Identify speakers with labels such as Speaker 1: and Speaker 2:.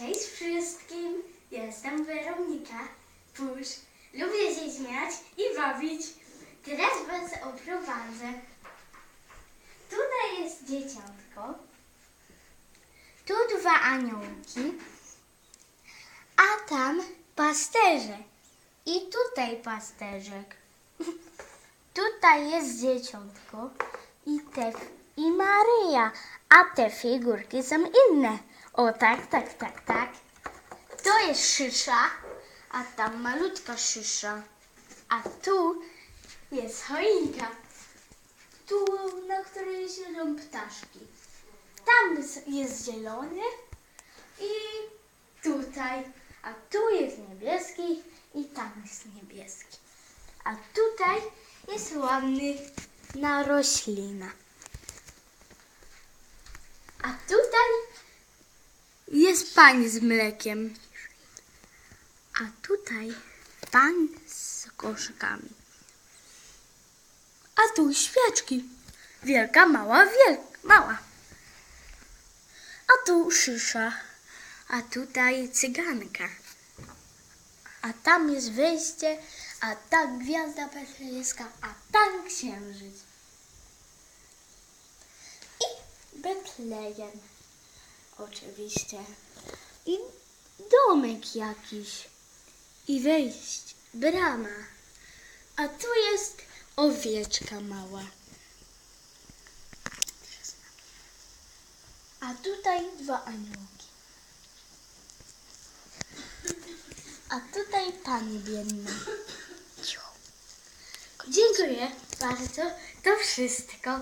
Speaker 1: Cześć wszystkim, jestem Weronika Pusz. Lubię się śmiać i bawić. Teraz Was oprowadzę. Tutaj jest dzieciątko. Tu dwa aniołki. A tam pasterze. I tutaj pasterzek. Tutaj jest dzieciątko i te i Maryja, a te figurki są inne. O tak, tak, tak, tak. To jest szysza, a tam malutka szysza. A tu jest choinka. Tu, na której siedzą ptaszki. Tam jest- zielony i tutaj. A tu jest niebieski i tam jest niebieski. A tutaj jest ładny na roślina. A tutaj jest pań z mlekiem. A tutaj pań z koszykami. A tu świeczki. Wielka, mała, wielka, mała. A tu szysza. A tutaj cyganka. A tam jest wejście, a tam gwiazda betlejemska, a tam księżyc. I Betlejem. Oczywiście. I domek jakiś. I wejść. Brama. A tu jest owieczka mała. A tutaj dwa aniołki. A tutaj pani biedna. Dziękuję bardzo. To wszystko.